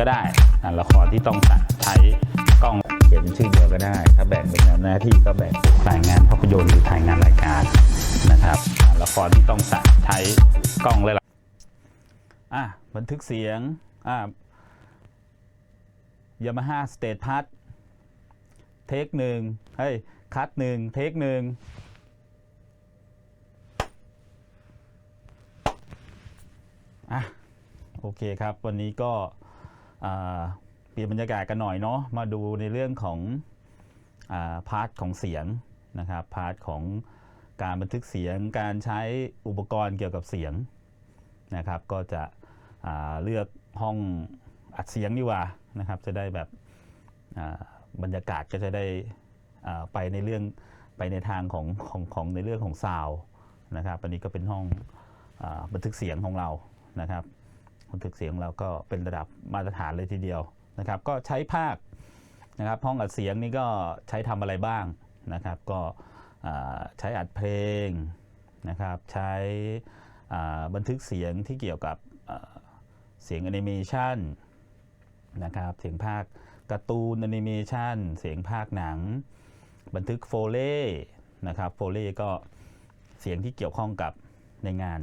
ก็ได้ละครที่ต้องใช้กล้องเขียนชื่อเดียวก็ได้ ถ้าแบ่งเป็นหน้าที่ก็แบ่งถ่ายงานภาพยนตร์หรือถ่ายงานรายการนะครับละครที่ต้องใช้กล้องเลยล่ะอะบันทึกเสียงอ่ายามาฮ่าสเตทพัทเทคหนึ่งเฮ้ยคัดหนึ่งเทคหนึ่งอะโอเคครับ วันนี้ก็ เปลี่ยนบรรยากาศกันหน่อยเนาะมาดูในเรื่องของพาร์ทของเสียงนะครับพาร์ทของการบันทึกเสียงการใช้อุปกรณ์เกี่ยวกับเสียงนะครับ ก็จะเลือกห้องอัดเสียงดีกว่านะครับ จะได้แบบบรรยากาศก็จะได้ไปในเรื่องไปในทางของของของในเรื่องของซาวนะครับ อันนี้ก็เป็นห้องอบันทึกเสียงของเรานะครับ บันทึกเสียงเราก็เป็นระดับมาตรฐานเลยทีเดียวนะครับ ก็ใช้ภาคนะครับห้องอัดเสียงนี่ก็ใช้ทำอะไรบ้างนะครับ ก็ใช้อัดเพลงนะครับใช้บันทึกเสียงที่เกี่ยวกับเสียงแอนิเมชันนะครับเสียงภาคการ์ตูนแอนิเมชันเสียงภาคหนัง บันทึกโฟเล่นะครับโฟเล่ก็เสียงที่เกี่ยวข้องกับในงาน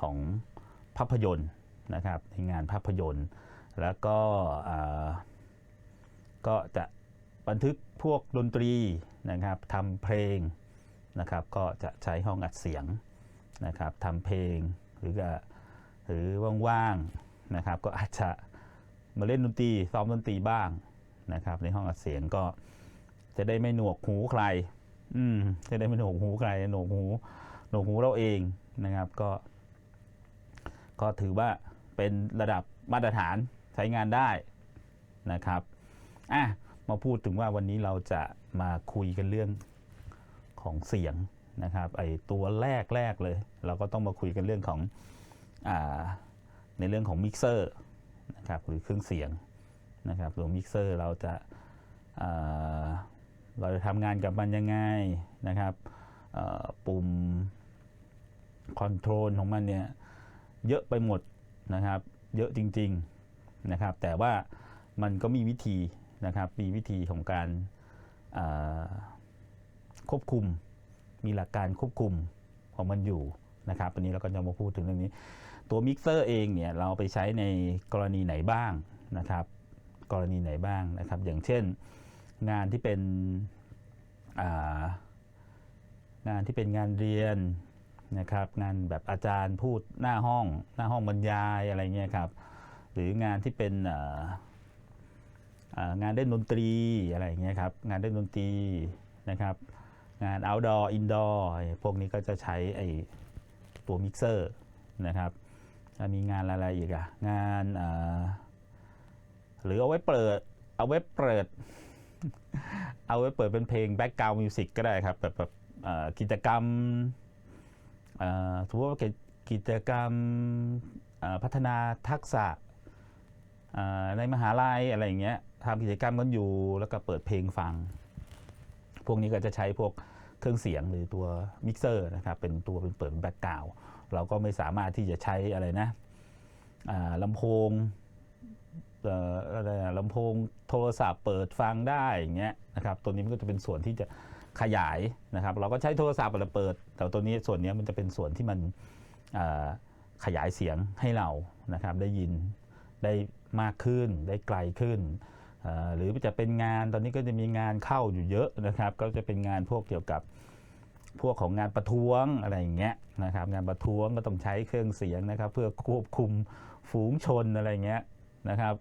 ของภาพยนตร์ นะครับในงานภาพยนตร์ แล้วก็ก็จะบันทึกพวกดนตรีนะครับทำเพลงนะครับก็จะใช้ห้องอัดเสียงนะครับทำเพลงหรือก็หรือว่างๆนะครับก็อาจจะมาเล่นดนตรีซ้อมดนตรีบ้างนะครับ ในห้องอัดเสียงก็จะได้ไม่หนวกหูใคร อืมจะได้ไม่หนวกหูใครหนวกหูหนวกหูเราเองนะครับ ก็ ก็ถือว่า เป็นระดับมาตรฐานใช้งานได้นะครับอะมาพูดถึงว่าวันนี้เราจะมาคุยกันเรื่องของเสียงนะครับไอตัวแรกแรกเลย เราก็ต้องมาคุยกันเรื่องของอาในเรื่องของมิกเซอร์นะครับหรือเครื่องเสียงนะครับตัวมิกเซอร์เราจะอ่าเราจะทำงานกับมันยังไงนะครับปุ่มคอนโทรลของมันเนี่ยเยอะไปหมด นะครับ เยอะจริงๆนะครับ แต่ว่ามันก็มีวิธีนะครับ มีวิธีของการควบคุม มีหลักการควบคุมของมันอยู่นะครับวันนี้เราก็จะมาพูดถึงเรื่องนี้ ตัวมิกเซอร์เองเนี่ยเราไปใช้ในกรณีไหนบ้างนะครับ กรณีไหนบ้างนะครับ อย่างเช่นงานที่เป็นงานที่เป็นงานเรียน นะครับงานแบบอาจารย์พูดหน้าห้องหน้าห้องบรรยายอะไรเงี้ยครับหรืองานที่เป็นงานเล่นดนตรีอะไรเงี้ยครับงานเล่นดนตรีนะครับงาน outdoor indoor พวกนี้ก็จะใช้ไอ้ตัวมิกเซอร์นะครับมีงานอะไรอีกอะงานหรือเอาไว้เปิดเอาไว้เปิดเอาไว้เปิดเป็นเพลง background music ก็ได้ครับแบบแบบกิจกรรม สมมติว่ากิจกรรมพัฒนาทักษะในมหาลัยอะไรอย่างเงี้ยทำกิจกรรมกันอยู่แล้วก็เปิดเพลงฟัง พวกนี้ก็จะใช้พวกเครื่องเสียงหรือตัวมิกเซอร์นะครับเป็นตัวเป็นเปิดแบ็กกราวเราก็ไม่สามารถที่จะใช้อะไรนะลำโพงอ่ออะไรลำโพงโทรศัพท์เปิดฟังได้อย่างเงี้ยนะครับตัวนี้มันก็จะเป็นส่วนที่จะ ขยายนะครับ เราก็ใช้โทรศัพท์เปิด แต่ตัวนี้ส่วนนี้มันจะเป็นส่วนที่มันขยายเสียงให้เรานะครับ ได้ยินได้มากขึ้น ได้ไกลขึ้น หรือจะเป็นงานตอนนี้ก็จะมีงานเข้าอยู่เยอะนะครับ ก็จะเป็นงานพวกเกี่ยวกับพวกของงานประท้วงอะไรอย่างเงี้ยนะครับ งานประท้วงก็ต้องใช้เครื่องเสียงนะครับ เพื่อควบคุมฝูงชนอะไรเงี้ยนะครับ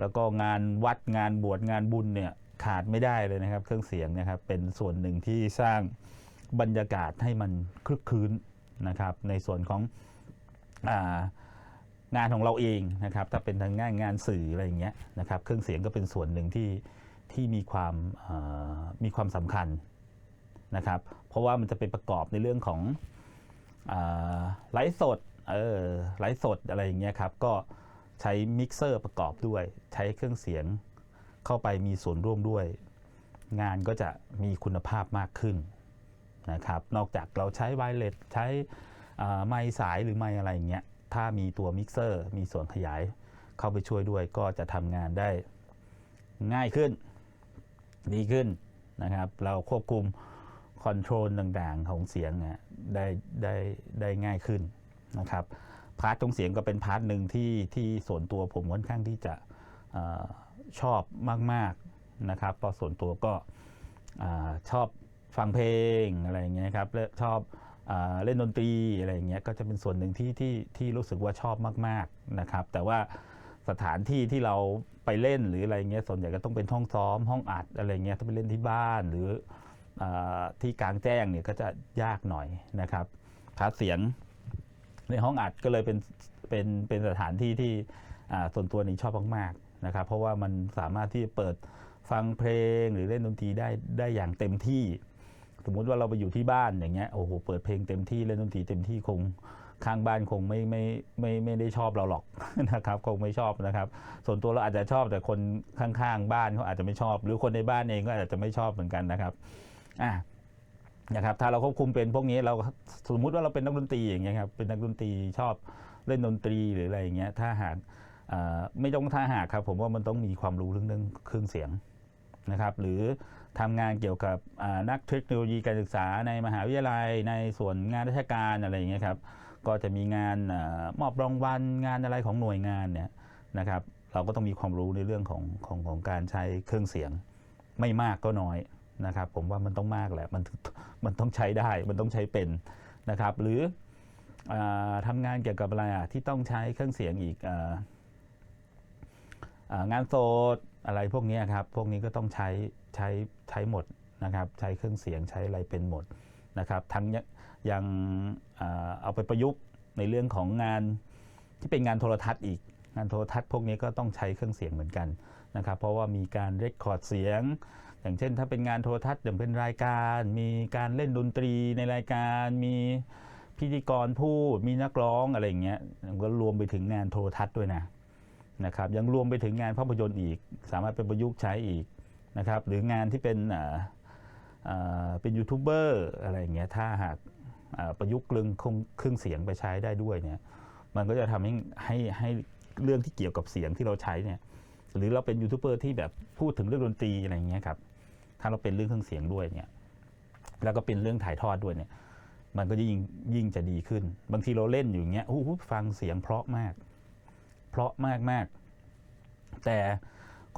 แล้วก็งานวัดงานบวชงานบุญเนี่ย ขาดไม่ได้เลยนะครับ เครื่องเสียงนะครับเป็นส่วนหนึ่งที่สร้างบรรยากาศให้มันคลึกคลื้นนะครับ ในส่วนขององานของเราเองนะครับ ถ้าเป็นทางงานงานสื่ออะไรอย่างเงี้ยนะครับ เครื่องเสียงก็เป็นส่วนหนึ่งที่ที่มีความมีความสำคัญนะครับ เพราะว่ามันจะเป็นประกอบในเรื่องของไลฟ์สดเออไลฟ์สดอะไรอย่างเงี้ยครับ ก็ใช้มิกเซอร์ประกอบด้วย ใช้เครื่องเสียง เข้าไปมีส่วนร่วมด้วย งานก็จะมีคุณภาพมากขึ้นนะครับ นอกจากเราใช้ไวเลสใช้ไมค์สายหรือไมค์อะไรอย่างเงี้ยถ้ามีตัวมิกเซอร์มีส่วนขยายเข้าไปช่วยด้วยก็จะทำงานได้ง่ายขึ้น ดีขึ้นนะครับ เราควบคุมคอนโทรลต่างๆของเสียงนี่ยได้ได้ได้ง่ายขึ้นนะครับพาร์ทของเสียงก็เป็นพาร์ทหนึ่งที่ที่ส่วนตัวผมค่อนข้างที่จะ ชอบมาก ๆนะครับพราะส่วนตัวก็อชอบฟังเพลงอะไรอย่างเงี้ยครับและชอบอเล่นดนตรีอะไรอย่างเงี้ยก็จะเป็นส่วนหนึ่งที่ที่ที่รู้สึกว่าชอบมาก ๆนะครับ แต่ว่าสถานที่ที่เราไปเล่นหรืออะไรเงี้ยส่วนใหญ่ก็ต้องเป็นห้องซ้อมห้องอัดอะไรเงี้ยถ้าไปเล่นที่บ้านหรืออที่กลางแจ้งเนี่ยก็จะยากหน่อยนะครับพาร์ทเสียงในห้องอัดก็เลยเป็นเป็นเป็นสถานที่ที่ส่วนตัวนี้ชอบมากๆ นะครับเพราะว่ามันสามารถที่จะเปิดฟังเพลงหรือเล่นดนตรีได้ได้อย่างเต็มที่ สมมุติว่าเราไปอยู่ที่บ้านอย่างเงี้ยโอ้โหเปิดเพลงเต็มที่เล่นดนตรีเต็มที่คงข้างบ้านคงไม่ไม่ไม่ไม่ได้ชอบเราหรอกนะครับคงไม่ชอบนะครับ ส่วนตัวเราอาจจะชอบแต่คนข้างๆ บ้านเขาอาจจะไม่ชอบ หรือคนในบ้านเองก็อาจจะไม่ชอบเหมือนกันนะครับอะนะครับถ้าเราควบคุมเป็นพวกนี้เราสมมุติว่าเราเป็นนักดนตรีอย่างเงี้ยครับเป็นนักดนตรีชอบเล่นดนตรีหรืออะไรอย่างเงี้ยถ้าหาก ไม่ต้องถ้าหากครับ ผมว่ามันต้องมีความรู้เรื่องเรื่องเครื่องเสียงนะครับ หรือทำงานเกี่ยวกับนักเทคโนโลยีการศึกษาในมหาวิทยาลัย ในส่วนงานราชการอะไรอย่างเงี้ยครับ ก็จะมีงานอมอบรางวัลงานอะไรของหน่วยงานเนี่ยนะครับ เราก็ต้องมีความรู้ในเรื่องของของของการใช้เครื่องเสียง ไม่มากก็น้อยนะครับ ผมว่ามันต้องมากแหละมันมันต้องใช้ได้มันต้องใช้เป็นนะครับ หรืออทำงานเกี่ยวกับอะไรอะที่ต้องใช้เครื่องเสียงอีกอ งานโสดอะไรพวกนี้ครับ พวกนี้ก็ต้องใช้ใช้ใช้หมดนะครับ ใช้เครื่องเสียงใช้อะไรเป็นหมดนะครับ ทั้งยังยังอ่าเอาไปประยุกต์ในเรื่องของงานที่เป็นงานโทรทัศน์อีก งานโทรทัศน์พวกนี้ก็ต้องใช้เครื่องเสียงเหมือนกันนะครับ เพราะว่ามีการเรคคอร์ดเสียง อย่างเช่น ถ้าเป็นงานโทรทัศน์อย่างเป็นรายการ มีการเล่นดนตรีในรายการ มีพิธีกรพูด มีนักร้องอะไรอย่างเงี้ยก็รวมไปถึงงานโทรทัศน์ด้วยนะ นะครับยังรวมไปถึงงานภาพยนตร์อีก สามารถเป็นประยุกต์ใช้อีกนะครับหรืองานที่เป็นเป็นยูทูบเบอร์อะไรอย่างเงี้ยถ้าหากประยุกต์เรื่องเครื่องเสียงไปใช้ได้ด้วยเนี่ยมันก็จะทำให้ให้ให้เรื่องที่เกี่ยวกับเสียงที่เราใช้เนี่ยหรือเราเป็นยูทูบเบอร์ที่แบบพูดถึงเรื่องดนตรีอะไรอย่างเงี้ยครับถ้าเราเป็นเรื่องเครื่องเสียงด้วยเนี่ยแล้วก็เป็นเรื่องถ่ายทอดด้วยเนี่ยมันก็ยิ่งยิ่งจะดีขึ้น บางทีเราเล่นอยู่เงี้ยโอ้ฟังเสียงเพราะมาก เพราะมากมากๆ แต่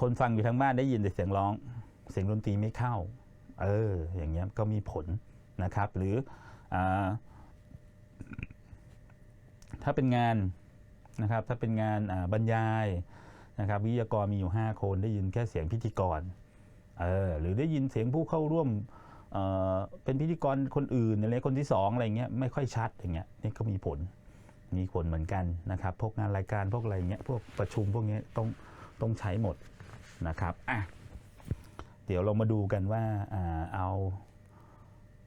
คนฟังอยู่ทางบ้านได้ยินแต่เสียงร้อง เสียงดนตรีไม่เข้า เออ อย่างเงี้ยก็มีผลนะครับ หรืออถ้าเป็นงานนะครับ ถ้าเป็นงานบรรยายนะครับ วิทยากรมีอยู่ 5 คนได้ยินแค่เสียงพิธีกร เออ หรือได้ยินเสียงผู้เข้าร่วมเเป็นพิธีกรคนอื่นอะไรคนที่สองอะไรเงี้ยไม่ค่อยชัดอย่างเงี้ยนี่ก็มีผล มีผลเหมือนกันนะครับ พวกงานรายการพวกอะไรเงี้ย พวกประชุมพวกเนี้ยต้องต้องใช้หมดนะครับ อะ เดี๋ยวเรามาดูกันว่าเอา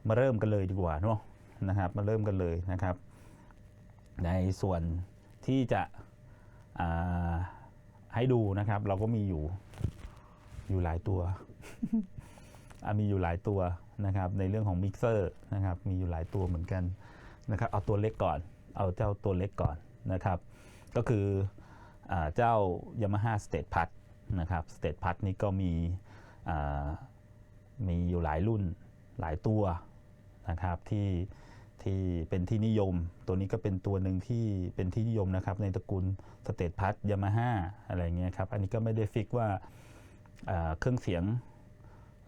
มาเริ่มกันเลยดีกว่าเนาะนะครับ มาเริ่มกันเลยนะครับ ในส่วนที่จะให้ดูนะครับ เราก็มีอยู่อยู่หลายตัวมีอยู่หลายตัวนะครับ ในเรื่องของมิกเซอร์นะครับ มีอยู่หลายตัวเหมือนกันนะครับ เอาตัวเล็กก่อน เอาเจ้าตัวเล็กก่อนนะครับ ก็คืออเจ้า Yamaha State Pad นะครับ State Pad นี่ก็มีมีอยู่หลายรุ่นหลายตัวนะครับที่ที่เป็นที่นิยม ตัวนี้ก็เป็นตัวหนึ่งที่เป็นที่นิยมนะครับ ในตระกูลสเต p พั d ยามาฮ่าอะไรเงี้ยครับ อันนี้ก็ไม่ได้ฟิกว่าเครื่องเสียง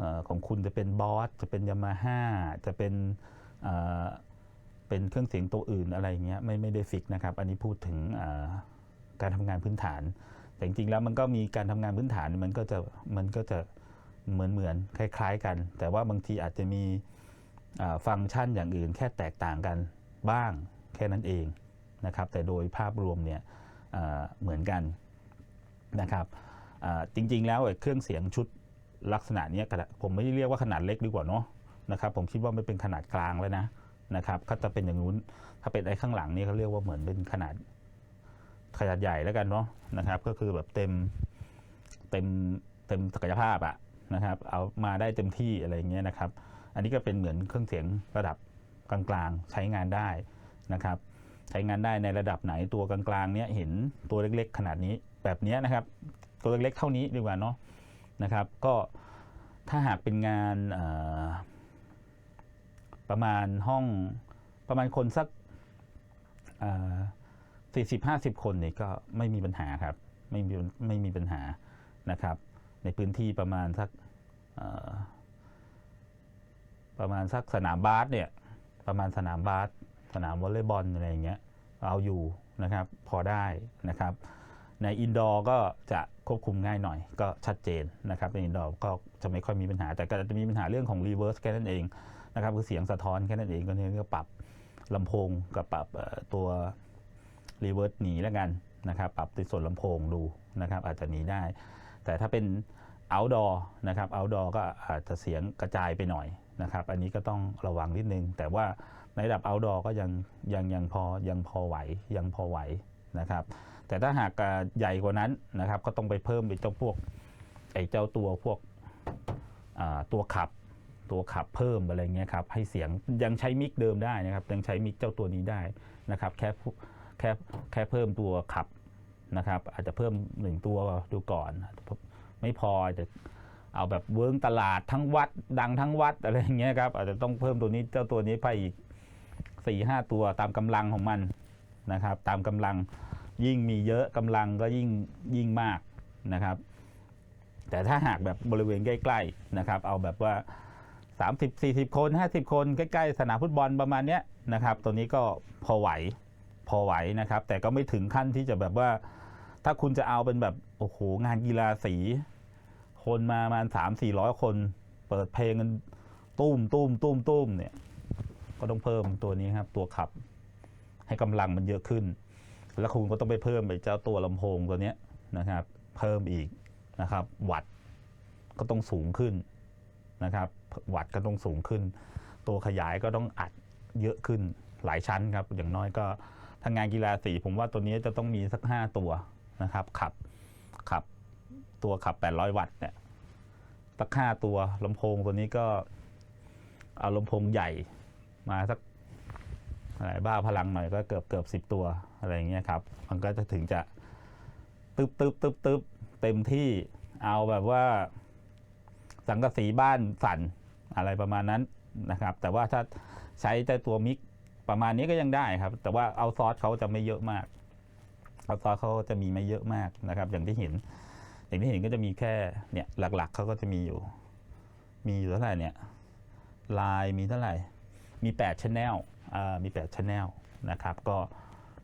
อของคุณจะเป็นบอสจะเป็นยามาฮ่าจะเป็น เป็นเครื่องเสียงตัวอื่นอะไรเงี้ยไม่ไม่ได้ฟิกนะครับ อันนี้พูดถึงการทำงานพื้นฐาน แต่จริงๆแล้วมันก็มีการทำงานพื้นฐานมันก็จะมันก็จะเหมือนเหมือนคล้ายๆกัน แต่ว่าบางทีอาจจะมีฟังก์ชันอย่างอื่น แค่แตกต่างกันบ้างแค่นั้นเองนะครับ แต่โดยภาพรวมเนี่ยเหมือนกันนะครับจริงๆ แล้วเครื่องเสียงชุดลักษณะเนี้ยผมไม่ได้เรียกว่าขนาดเล็กดีกว่าเนาะนะครับผมคิดว่าไม่เป็นขนาดกลางแล้วนะ นะครับก็จะเป็นอย่างนู้น ถ้าเป็นไอ้ข้างหลังนี่เขาเรียกว่าเหมือนเป็นขนาดขนาดใหญ่แล้วกันเนาะนะครับ ก็คือแบบเต็มเต็มเต็มศักยภาพอะนะครับ เอามาได้เต็มที่อะไรเงี้ยนะครับ อันนี้ก็เป็นเหมือนเครื่องเสียงระดับกลางๆ ใช้งานได้นะครับ ใช้งานได้ในระดับไหนตัวกลางๆเนี้ยเห็นตัวเล็กๆ ขนาดนี้แบบนี้นะครับ ตัวเล็กๆเท่านี้ดีกว่าเนาะนะครับ ก็ถ้าหากเป็นงานอ ประมาณห้องประมาณคนสักสี่สิบห้าสิบคนเนี่ยก็ไม่มีปัญหาครับ ไม่มีไม่มีปัญหานะครับ ในพื้นที่ประมาณสักประมาณสักสนามบาสเนี่ยประมาณสนามบาสสนามวอลเลย์บอลอะไรอย่างเงี้ยเอาอยู่นะครับ พอได้นะครับ ในอินดอร์ก็จะควบคุมง่ายหน่อย ก็ชัดเจนนะครับในอินดอร์ก็จะไม่ค่อยมีปัญหา แต่ก็จะมีปัญหาเรื่องของรีเวิร์สแค่นั้นเอง นะครับคือเสียงสะท้อนแค่นั้นเองก็เนี่ยก็ปรับลำโพงกับปรับตัวรีเวิร์สหนีแล้วกันนะครับปรับในส่วนลำโพงดูนะครับอาจจะหนีได้ แต่ถ้าเป็น outdoor นะครับ outdoor ก็อาจจะเสียงกระจายไปหน่อยนะครับ อันนี้ก็ต้องระวังนิดนึง แต่ว่าในระดับ outdoor ก็ยังยังยังพอยังพอไหวยังพอไหวนะครับ แต่ถ้าหากใหญ่กว่านั้นนะครับ ก็ต้องไปเพิ่มไอ้เจ้าพวกไอ้เจ้าตัวพวกตัวขับ ตัวขับเพิ่มอะไรเงี้ยครับให้เสียงยังใช้มิกเดิมได้นะครับยังใช้มิกเจ้าตัวนี้ได้นะครับแค่แค่แค่เพิ่มตัวขับนะครับอาจจะเพิ่มหนึ่งตัวดูก่อน ไม่พออาจจะเอาแบบเวิร์งตลาดทั้งวัดดังทั้งวัดอะไรเงี้ยครับอาจจะต้องเพิ่มตัวนี้เจ้าตัวนี้ไปอีกสี่ห้าตัวตามกำลังของมันนะครับ ตามกำลังยิ่งมีเยอะกำลังก็ยิ่งยิ่งมากนะครับ แต่ถ้าหากแบบบริเวณใกล้ๆนะครับ เอาแบบว่า 30 40 คน 50 คนใกล้ๆสนามฟุตบอลประมาณเนี้ยนะครับตัวนี้ก็พอไหวพอไหวนะครับ แต่ก็ไม่ถึงขั้นที่จะแบบว่า ถ้าคุณจะเอาเป็นแบบโอ้โหงานกีฬาสี คนมาประมาณสามสี่ร้อยคน เปิดเพลงกันตุ้มตุ้มตุ้มตุ้มเนี่ย ก็ต้องเพิ่มตัวนี้ครับ ตัวขับ ให้กำลังมันเยอะขึ้น แล้วคุณก็ต้องไปเพิ่มไปเจ้าตัวลำโพงตัวเนี้ยนะครับ เพิ่มอีกนะครับ วัดก็ต้องสูงขึ้นนะครับ วัดก็ต้องสูงขึ้น ตัวขยายก็ต้องอัดเยอะขึ้นหลายชั้นครับ อย่างน้อยก็ทางงานกีฬาสีผมว่าตัวนี้จะต้องมีสักห้าตัวนะครับ ขับขับตัวขับ 800 วัตต์เนี่ยสักห้าตัวลำโพงตัวนี้ก็เอาลำโพงใหญ่มาสักอะไรบ้าพลังหน่อยก็เกือบเกือบสิบตัวอะไรอย่างเงี้ยครับ มันก็จะถึงจะตึ๊บตึ๊บตึ๊บตึ๊บเต็มที่เอาแบบว่า สังกะสีบ้านสั่น อะไรประมาณนั้นนะครับ แต่ว่าถ้าใช้แต่ตัวมิกประมาณนี้ก็ยังได้ครับ แต่ว่าเอาซอสเขาจะไม่เยอะมากเอาซอสเขาจะมีไม่เยอะมากนะครับ อย่างที่เห็น อย่างที่เห็นก็จะมีแค่เนี่ยหลักๆเขาก็จะมีอยู่ มีอยู่เท่าไหร่เนี่ยลายมีเท่าไหร่ มี8 channel อ่ามี8 channel นะครับ ก็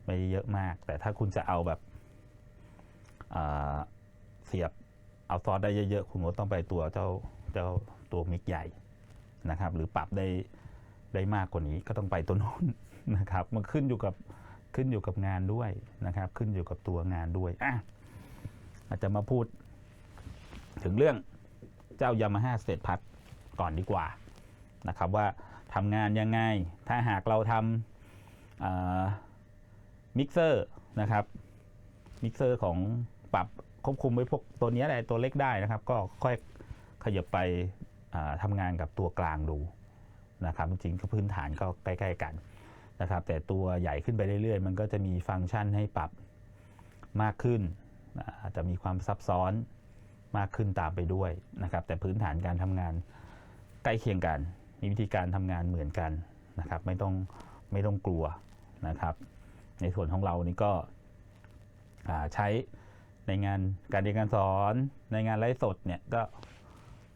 ไม่เยอะมาก แต่ถ้าคุณจะเอาแบบเสียบเอาซอสได้เยอะๆ คุณก็ต้องไปตัวเจ้าเจ้าตัวมิกใหญ่ นะครับ หรือปรับได้ได้มากกว่านี้ก็ต้องไปตัวนู้นนะครับ มันขึ้นอยู่กับขึ้นอยู่กับงานด้วยนะครับ ขึ้นอยู่กับตัวงานด้วยอะอาจจะมาพูด ถึงเรื่องเจ้ายามาฮ่าสเตทพัทก่อนดีกว่านะครับ ว่าทำงานยังไง ถ้าหากเราทำมิกเซอร์นะครับมิกเซอร์ของปรับควบคุมไว้พวกตัวนี้ยแหละตัวเล็กได้นะครับ ก็ค่อยขยับไป อ่าทำงานกับตัวกลางดูนะครับจริงๆก็พื้นฐานก็ใกล้ๆกันนะครับ แต่ตัวใหญ่ขึ้นไปเรื่อยๆ มันก็จะมีฟังก์ชันให้ปรับมากขึ้นอาจจะมีความซับซ้อนมากขึ้นตามไปด้วยนะครับ แต่พื้นฐานการทำงานใกล้เคียงกัน มีวิธีการทำงานเหมือนกันนะครับ ไม่ต้องไม่ต้องกลัวนะครับ ในส่วนของเรานี่ก็ใช้ในงานการเรียนการสอนในงานไลฟ์สดเนี่ยก็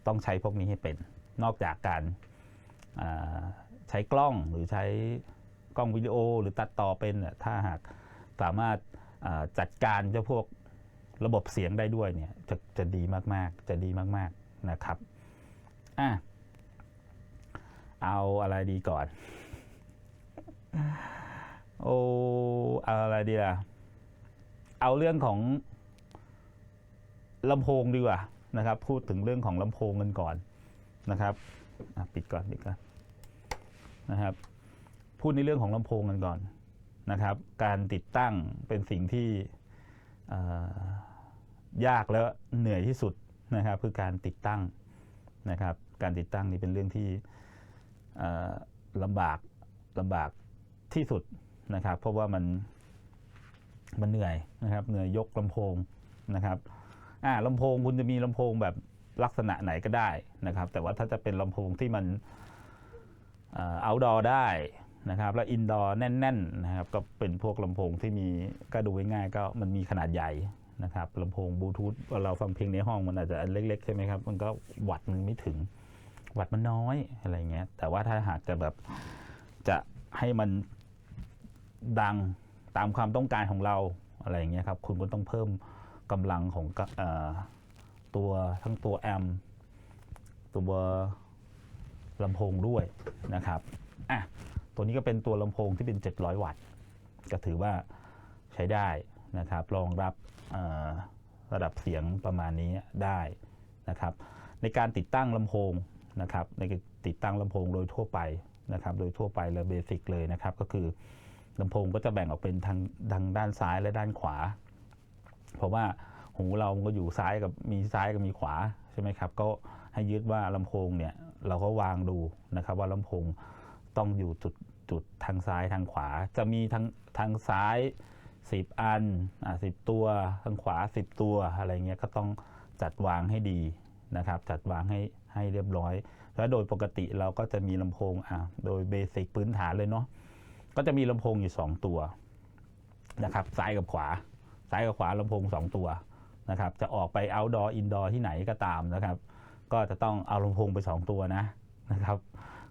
ต้องใช้พวกนี้ให้เป็น นอกจากการใช้กล้องหรือใช้กล้องวิดีโอหรือตัดต่อเป็นถ้าหากสามารถจัดการเจ้าพวกระบบเสียงได้ด้วยเนี่ยจะจะดีมากๆ จะดีมากๆนะครับอะเอาอะไรดีก่อน โอ้เอาอะไรดีล่ะ เอาเรื่องของลำโพงดีกว่า นะครับ พูดถึงเรื่องของลำโพงกันก่อนนะครับปิดก่อนปิดก่อนนะครับ พูดในเรื่องของลำโพงกันก่อนนะครับ การติดตั้งเป็นสิ่งที่ยากและเหนื่อยที่สุดนะครับ คือการติดตั้งนะครับ การติดตั้งนี่เป็นเรื่องที่ลำบากลำบากที่สุดนะครับ เพราะว่ามันมันเหนื่อยนะครับ เหนื่อยยกลำโพงนะครับ อ่าลำโพงคุณจะมีลำโพงแบบลักษณะไหนก็ได้นะครับ แต่ว่าถ้าจะเป็นลำโพงที่มันเอ่อได้นะครับ แล้ว indoor แน่นๆนะครับก็เป็นพวกลำโพงที่มีก็ดูง่ายๆก็มันมีขนาดใหญ่นะครับลำโพงบลูทูธเราฟังเพลงในห้องมันอาจจะเล็กๆใช่ไหมครับ มันก็วัดมันไม่ถึง วัดมันน้อยอะไรเงี้ย แต่ว่าถ้าหากจะแบบจะให้มันดังตามความต้องการของเราอะไรเงี้ยครับ คุณก็ต้องเพิ่ม กำลังของอตัวทั้งตัวแอมป์ตัวลำโพงด้วยนะครับอะตัวนี้ก็เป็นตัวลำโพงที่เป็น 700 วัตต์ ก็ถือว่าใช้ได้นะครับรองรับระดับเสียงประมาณนี้ได้นะครับในการติดตั้งลำโพงนะครับในการติดตั้งลำโพงโดยทั่วไปนะครับโดยทั่วไปเลยเบสิกเลยนะครับก็คือลำโพงก็จะแบ่งออกเป็นทางทางด้านซ้ายและด้านขวา เพราะว่าหูเรามันก็อยู่ซ้ายกับมีซ้ายกับมีขวาใช่ไหมครับ ก็ให้ยึดว่าลำโพงเนี่ยเราก็วางดูนะครับ ว่าลำโพงต้องอยู่จุดจุดทางซ้ายทางขวา จะมีทางทางซ้าย 10 อันอะสิตัวทางขวา 10 ตัวอะไรเงี้ยก็ต้องจัดวางให้ดีนะครับ จัดวางให้ให้เรียบร้อย แล้วโดยปกติเราก็จะมีลำโพงอะโดยเบสิกพื้นฐานเลยเนาะก็จะมีลำโพงอยู่ 2 ตัวนะครับ ซ้ายกับขวา ซ้ายกับขวาลำโพง 2 ตัวนะครับจะออกไป outdoor indoor ที่ไหนก็ตามนะครับ ก็จะต้องเอาลำโพงไป 2 ตัวนะนะครับ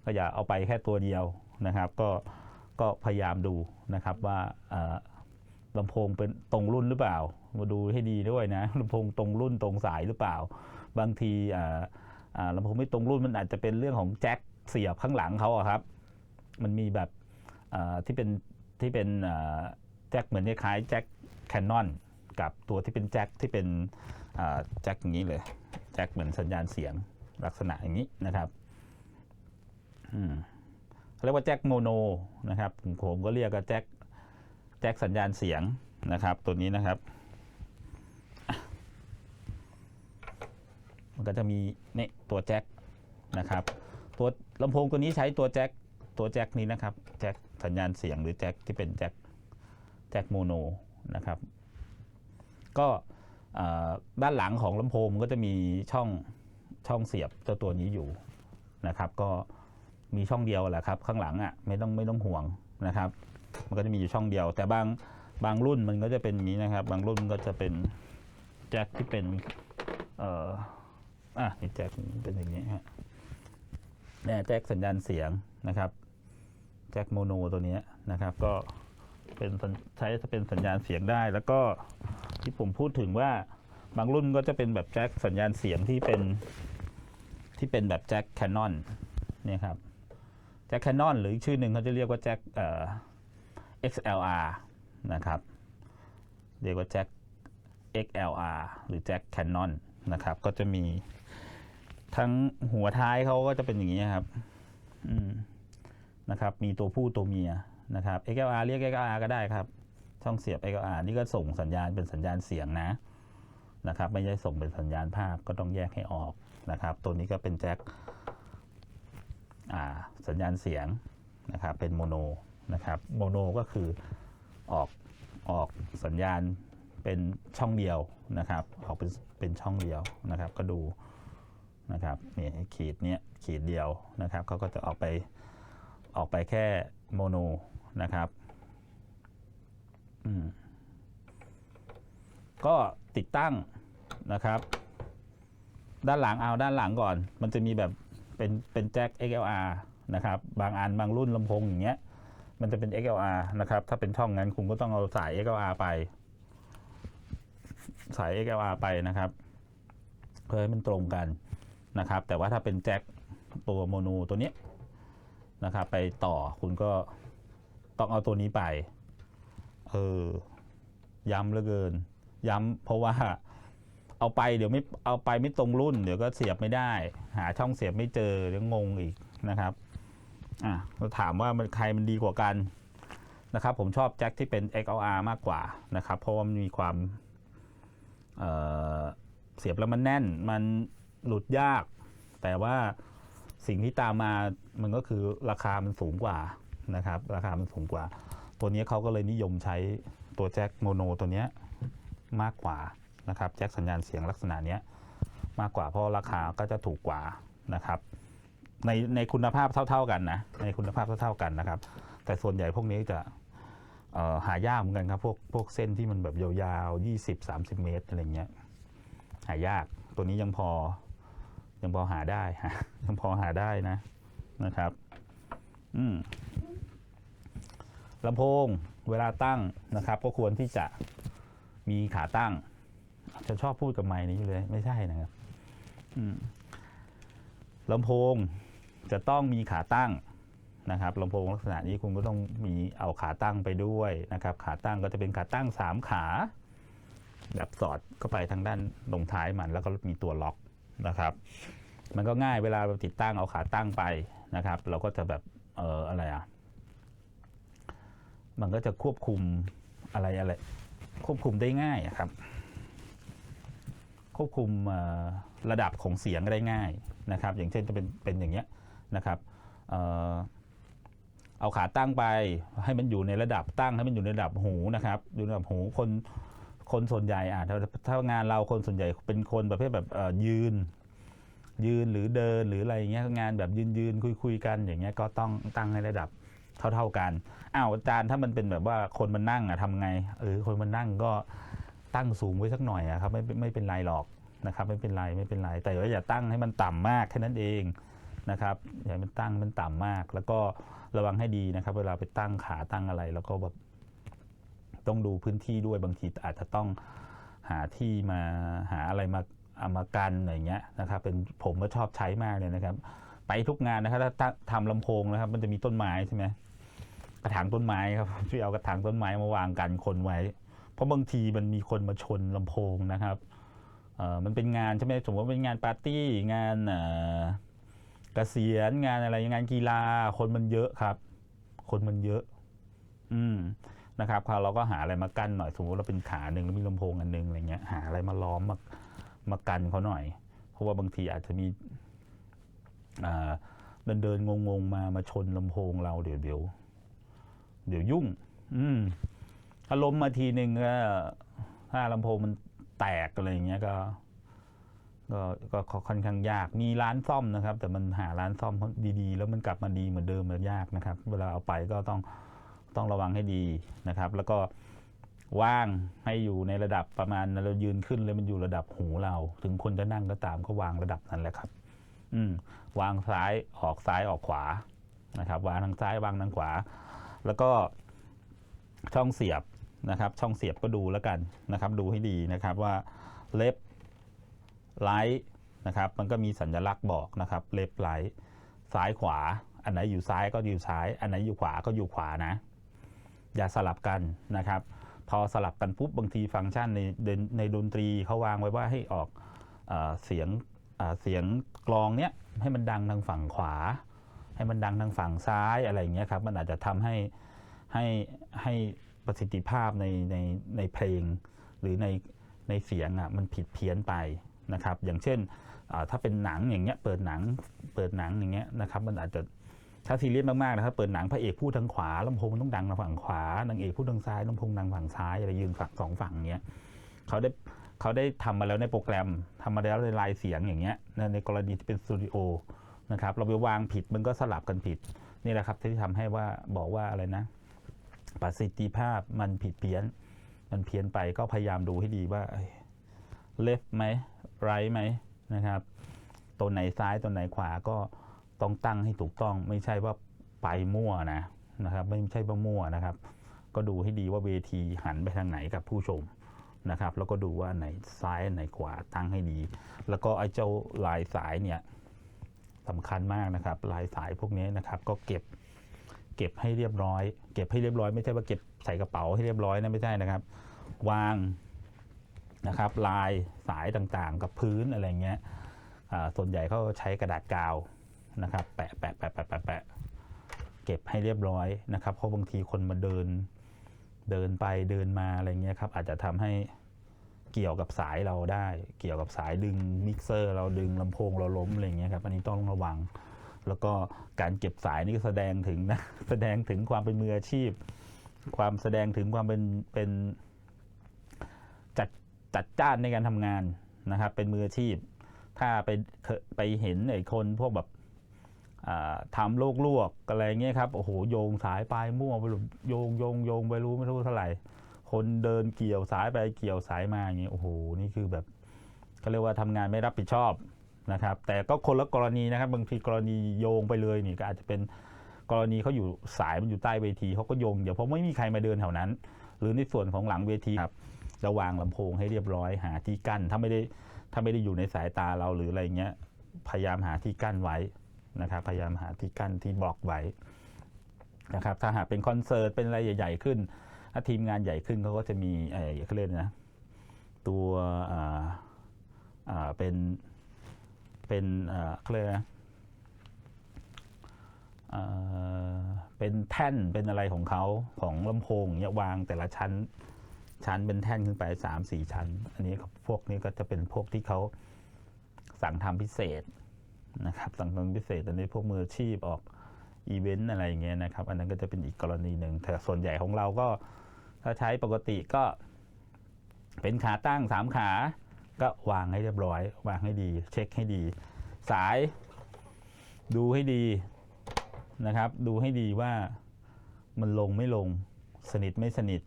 ก็อย่าเอาไปแค่ตัวเดียวนะครับ ก็ก็พยายามดูนะครับว่าลำโพงเป็นตรงรุ่นหรือเปล่า มาดูให้ดีด้วยนะลำโพงตรงรุ่นตรงสายหรือเปล่า บางทีลำโพงไม่ตรงรุ่นมันอาจจะเป็นเรื่องของแจ็คเสียบข้างหลังเขาครับ มันมีแบบที่เป็นที่เป็นแจ็คเหมือนคล้ายแจ็ค แคนนอนกับตัวที่เป็นแจ็คที่เป็นแจ็คอย่างนี้เลย แจ็คเหมือนสัญญาณเสียงลักษณะอย่างนี้นะครับเรียกว่าแจ็คโมโนนะครับผมก็เรียกว่าแจ็คแจ็คสัญญาณเสียงนะครับ ตัวนี้นะครับ มันก็จะมีนี่ตัวแจ็คนะครับ ตัวลำโพงตัวนี้ใช้ตัวแจ็คตัวแจ็คนี้นะครับแจ็คสัญญาณเสียงหรือแจ็คที่เป็นแจ็คแจ็คโมโน นะครับ ก็ด้านหลังของลำโพงมันก็จะมีช่องช่องเสียบเจ้าตัวนี้อยู่นะครับ ก็มีช่องเดียวแหละครับ ข้างหลังอะไม่ต้องไม่ต้องห่วงนะครับ มันก็จะมีอยู่ช่องเดียว แต่บางบางรุ่นมันก็จะเป็นนี้นะครับ บางรุ่นก็จะเป็นแจ็คที่เป็นเอ่ออะนี่แจ็คเป็นอย่างนี้ฮะเนี่ยแจ็คสัญญาณเสียงนะครับแจ็คโมโนตัวนี้นะครับ ก็ เป็นใช้เป็นสัญญาณเสียงได้ แล้วก็ที่ผมพูดถึงว่าบางรุ่นก็จะเป็นแบบแจ็คสัญญาณเสียงที่เป็นที่เป็นแบบแจ็คแคนนอนเนี่ยครับแจ็คแคนนอนหรือชื่อหนึ่งเขาจะเรียกว่าแจ็คเอ่อ XLR นะครับเรียกว่าแจ็ค XLR หรือแจ็คแคนนอนนะครับ ก็จะมีทั้งหัวท้ายเขาก็จะเป็นอย่างนี้ครับอืมนะครับ มีตัวผู้ตัวเมีย นะครับ XLR เรียก XLR ก็ได้ครับ ช่องเสียบ XLR นี่ก็ส่งสัญญาณเป็นสัญญาณเสียงนะนะครับ ไม่ใช่ส่งเป็นสัญญาณภาพก็ต้องแยกให้ออกนะครับ ตัวนี้ก็เป็นแจ็คอ่าสัญญาณเสียงนะครับ เป็นโมโนนะครับโมโนก็คือออกออกสัญญาณเป็นช่องเดียวนะครับ ออกเป็นเป็นช่องเดียวนะครับ ก็ดูนะครับนี่ขีดเนี้ยขีดเดียวนะครับเขาก็จะออกไปออกไปแค่โมโน นะครับอืมก็ติดตั้งนะครับ ด้านหลังเอาด้านหลังก่อน มันจะมีแบบเป็นเป็นแจ็ค XLR นะครับ บางอันบางรุ่นลำโพงอย่างเงี้ย มันจะเป็น XLR นะครับ ถ้าเป็นช่องนั้นคุณก็ต้องเอาสาย XLR ไป สาย XLR ไปนะครับเพื่อให้มันตรงกันนะครับ แต่ว่าถ้าเป็นแจ็คตัวโมโนตัวนี้นะครับ ไปต่อคุณก็ ต้องเอาตัวนี้ไป เออ ย้ำเหลือเกิน ย้ำเพราะว่า เอาไปเดี๋ยวไม่เอาไปไม่ตรงรุ่น เดี๋ยวก็เสียบไม่ได้ หาช่องเสียบไม่เจอเดี๋ยวงงอีกนะครับอะเราถามว่ามันใครมันดีกว่ากันนะครับ ผมชอบแจ็คที่เป็น XLR มากกว่านะครับ เพราะว่ามันมีความเเสียบแล้วมันแน่นมันหลุดยาก แต่ว่าสิ่งที่ตามมามันก็คือราคามันสูงกว่า นะครับราคามันสูงกว่า ตัวนี้เขาก็เลยนิยมใช้ตัวแจ็คโมโนตัวนี้มากกว่านะครับแจ็คสัญญาณเสียงลักษณะนี้มากกว่าเพราะราคาก็จะถูกกว่านะครับ ในในคุณภาพเท่า ๆกันนะในคุณภาพเท่าๆกันนะครับ แต่ส่วนใหญ่พวกนี้จะหายากเหมือนกันครับพวกพวกเส้นที่มันแบบยาวๆ 20 30 เมตรอะไรเงี้ยหายากตัวนี้ยังพอยังพอหาได้ฮะยังพอหาได้นะนะครับ อืม ลำโพงเวลาตั้งนะครับ ก็ควรที่จะมีขาตั้ง จะชอบพูดกับไม้นี้อยู่เลยไม่ใช่นะครับลำโพงจะต้องมีขาตั้งนะครับลำโพงลักษณะนี้คุณก็ต้องมีเอาขาตั้งไปด้วยนะครับ ขาตั้งก็จะเป็นขาตั้งสามขา แบบสอดเข้าไปทางด้านลงท้ายมัน แล้วก็มีตัวล็อกนะครับ มันก็ง่ายเวลาเราติดตั้งเอาขาตั้งไปนะครับ เราก็จะแบบเอออะไรอะ มันก็จะควบคุมอะไรอะไร ควบคุมได้ง่ายครับ ควบคุมระดับของเสียงได้ง่ายนะครับ อย่างเช่นจะเป็นเป็นอย่างเงี้ยนะครับเอาขาตั้งไปให้มันอยู่ในระดับตั้งให้มันอยู่ในระดับหูนะครับอยู่ในระดับหูคนคนส่วนใหญ่อะถ้าถ้างานเราคนส่วนใหญ่เป็นคนประเภทแบบยืน ยืนหรือเดินหรืออะไรอย่างเงี้ยงานแบบยืนยืนคุยคุยกันอย่างเงี้ยก็ต้องตั้งในระดับ เท่าเท่า ๆกันอ้าวอาจารย์ถ้ามันเป็นแบบว่าคนมันนั่งอะทำไงเออคนมันนั่งก็ตั้งสูงไว้สักหน่อยอะครับไม่ไม่เป็นไรหรอกนะครับ ไม่เป็นไรไม่เป็นไรแต่ว่าอย่าตั้งให้มันต่ำมากแค่นั้นเองนะครับอย่ามันตั้งมันต่ำมาก แล้วก็ระวังให้ดีนะครับ เวลาไปตั้งขาตั้งอะไร แล้วก็แบบต้องดูพื้นที่ด้วยบางทีอาจจะต้องหาที่มาหาอะไรมาเอามากันอะไรอย่างเงี้ยนะครับ เป็นผมก็ชอบใช้มากเลยนะครับ ไปทุกงานนะครับถ้าทำลำโพงนะครับ มันจะมีต้นไม้ใช่ไหมกระถางต้นไม้ครับช่เอากระถางต้นไม้มาวางกันคนไว้ เพราะบางทีมันมีคนมาชนลำโพงนะครับเออมันเป็นงานใช่ไหมสมมติว่าเป็นงานปาร์ตี้งานเอ่อเกษียณงานอะไรงานกีฬาคนมันเยอะครับ คนมันเยอะ อืมนะครับคราวเราก็หาอะไรมากั้นหน่อยสมมติเราเป็นขาหนึ่งแล้วมีลำโพงอันหนึ่งอะไรเงี้ยหาอะไรมาล้อมมามากันเขาหน่อย เพราะว่าบางทีอาจจะมี เดินเดินงงงๆมามาชนลำโพงเราเดี๋ยวเดี๋ยวเดี๋ยวยุ่ง อืมถ้าล้มมาทีหนึ่งก็ถ้าลำโพงมันแตกอะไรอย่างเงี้ยก็ก็ก็ค่อนข้างยาก มีร้านซ่อมนะครับ แต่มันหาร้านซ่อมดีๆ แล้วมันกลับมาดีเหมือนเดิมมันยากนะครับ เวลาเอาไปก็ต้องต้องระวังให้ดีนะครับ แล้วก็ว่างให้อยู่ในระดับประมาณเรายืนขึ้นเลยมันอยู่ระดับหูเรา ถึงคนจะนั่งก็ตามก็วางระดับนั้นแหละครับ อืมวางซ้ายออกซ้ายออกขวานะครับวางทางซ้ายวางทางขวา แล้วก็ช่องเสียบนะครับ ช่องเสียบก็ดูแล้วกันนะครับ ดูให้ดีนะครับว่าเล็บไลท์นะครับ มันก็มีสัญลักษณ์บอกนะครับ เล็บไลท์ซ้ายขวา อันไหนอยู่ซ้ายก็อยู่ซ้าย อันไหนอยู่ขวาก็อยู่ขวานะ อย่าสลับกันนะครับ พอสลับกันปุ๊บบางทีฟังก์ชันในในดนตรีเขาวางไว้ว่าให้ออกเอเสียง เสียงกลองเนี้ยให้มันดังทางฝั่งขวา ให้มันดังทางฝั่งซ้ายอะไรอย่างเงี้ยครับมันอาจจะทำให้ให้ให้ประสิทธิภาพในในในเพลง หรือในในเสียงอะมันผิดเพี้ยนไปนะครับ อย่างเช่นถ้าเป็นหนังอย่างเงี้ยเปิดหนังเปิดหนังอย่างเงี้ยนะครับมันอาจจะถ้าซีเรียสมากๆนะครับเปิดหนังพระเอกพูดทางขวาลำโพงมันต้องดังทางฝั่งขวานางเอกพูดทางซ้ายลำโพงดังฝั่งซ้ายอะไรยืนฝั่งสองฝั่งเงี้ยเขาได้ เขาได้ทำมาแล้วในโปรแกรมทำมาแล้วในลายเสียงอย่างเงี้ยในในกรณีที่เป็นสตูดิโอนะครับเราไปวางผิดมันก็สลับกันผิดนี่แหละครับที่ทำให้ว่าบอกว่าอะไรนะ ประสิทธิภาพมันผิดเพี้ยน มันเพี้ยนไปก็พยายามดูให้ดีว่าเลฟไหมไรไหมนะครับตัวไหนซ้ายตัวไหนขวาก็ต้องตั้งให้ถูกต้อง ไม่ใช่ว่าไปมั่วนะนะครับ ไม่ใช่ว่ามั่วนะครับ ก็ดูให้ดีว่าเวทีหันไปทางไหนกับผู้ชม นะครับแล้วก็ดูว่าไหนซ้ายไหนขวาตั้งให้ดี แล้วก็ไอ้เจ้าลายสายเนี่ยสำคัญมากนะครับ ลายสายพวกนี้นะครับ ก็เก็บเก็บให้เรียบร้อย เก็บให้เรียบร้อยไม่ใช่ว่าเก็บใส่กระเป๋าให้เรียบร้อยนะไม่ใช่นะครับ วางนะครับ ลายสายต่างๆ กับพื้นอะไรเงี้ยส่วนใหญ่เขาใช้กระดาษกาวนะครับ แปะแปะแปะแปะแปะเก็บให้เรียบร้อยนะครับเพราะบางทีคนมาเดิน เดินไปเดินมาอะไรเงี้ยครับ อาจจะทำให้เกี่ยวกับสายเราได้ เกี่ยวกับสายดึงมิกเซอร์ เราดึงลำโพงเราล้มอะไรเงี้ยครับ อันนี้ต้องระวัง แล้วก็การเก็บสายนี่ก็แสดงถึงนะแสดงถึงความเป็นมืออาชีพ ความแสดงถึงความเป็นเป็นจัดจัดจ้านในการทำงานนะครับ เป็นมืออาชีพ ถ้าไปไปเห็นไอ้คนพวกแบบ ทำโลกลวกอะไรเงี้ยครับโอ้โหโยงสายปลายมั่วไปหมดโยงโยงโยงไปรู้ไม่รู้เท่าไหร่ คนเดินเกี่ยวสายไปเกี่ยวสายมาอย่างเงี้ยโอ้โหนี่คือแบบเขาเรียกว่าทำงานไม่รับผิดชอบนะครับ แต่ก็คนละกรณีนะครับ บางทีกรณีโยงไปเลยนี่ก็อาจจะเป็นกรณีเขาอยู่สายมันอยู่ใต้เวทีเขาก็โยงเดี๋ยวเพราะไม่มีใครมาเดินแถวนั้น หรือในส่วนของหลังเวทีครับระวางลำโพงให้เรียบร้อยหาที่กั้นถ้าไม่ได้ถ้าไม่ได้อยู่ในสายตาเราหรืออะไรเงี้ยพยายามหาที่กั้นไว้ นะครับพยายามหาที่กั้นที่บล็อกไว้นะครับถ้าหากเป็นคอนเสิร์ตเป็นอะไรใหญ่ ๆ ขึ้น ถ้าทีมงานใหญ่ขึ้นเขาก็จะมีเอ่อเขาเรียกนะตัวอ่าอ่าเป็นเป็นเอ่อเขาเรียกนะเอ่อเป็นแท่นเป็นอะไรของเขาของลำโพงเงี้ยวางแต่ละชั้นชั้นเป็นแท่นขึ้นไปสามสี่ชั้น อันนี้พวกนี้ก็จะเป็นพวกที่เขาสั่งทำพิเศษ นะครับสั่งทำพิเศษอันนี้พวกมืออาชีพออกอีเวนต์อะไรอย่างเงี้ยนะครับ อันนั้นก็จะเป็นอีกกรณีหนึ่งแต่ส่วนใหญ่ของเราก็ถ้าใช้ปกติก็ เป็นขาตั้งสามขา ก็วางให้เรียบร้อย วางให้ดี เช็คให้ดี สาย ดูให้ดีนะครับ ดูให้ดีว่ามันลงไม่ลงสนิทไม่สนิท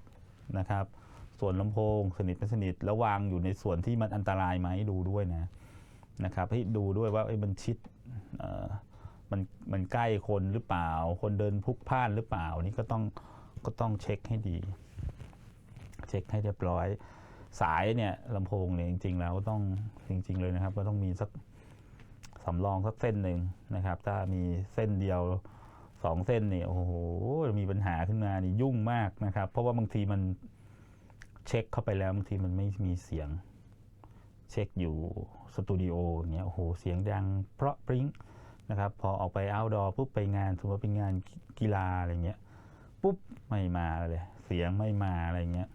นะครับ ส่วนลำโพงสนิทไม่สนิทแล้ววางอยู่ในส่วนที่มันอันตรายไหมดูด้วยนะ นะครับให้ดูด้วยว่าเอ้มันชิดมันมันใกล้คนหรือเปล่า คนเดินพุกพ่านหรือเปล่านี่ก็ต้องก็ต้องเช็คให้ดี เช็คให้เรียบร้อย สายเนี่ยลำโพงเนี่ยจริง ๆ แล้วต้องจริง ๆ เลยนะครับ ก็ต้องมีสักสำรองสักเส้นหนึ่งนะครับ ถ้ามีเส้นเดียวสองเส้นเนี่ยโอ้โหมีปัญหาขึ้นมานี่ยุ่งมากนะครับ เพราะว่าบางทีมันเช็คเข้าไปแล้วบางทีมันไม่มีเสียง เช็คอยู่สตูดิโออย่างเงี้ยโอ้โหเสียงดังเพราะปริ้งนะครับพอออกไปเอาดอปุ๊บไปงานสมมติว่าเป็นงานกีฬาอะไรเงี้ยปุ๊บไม่มาเลย เสียงไม่มาอะไรเงี้ย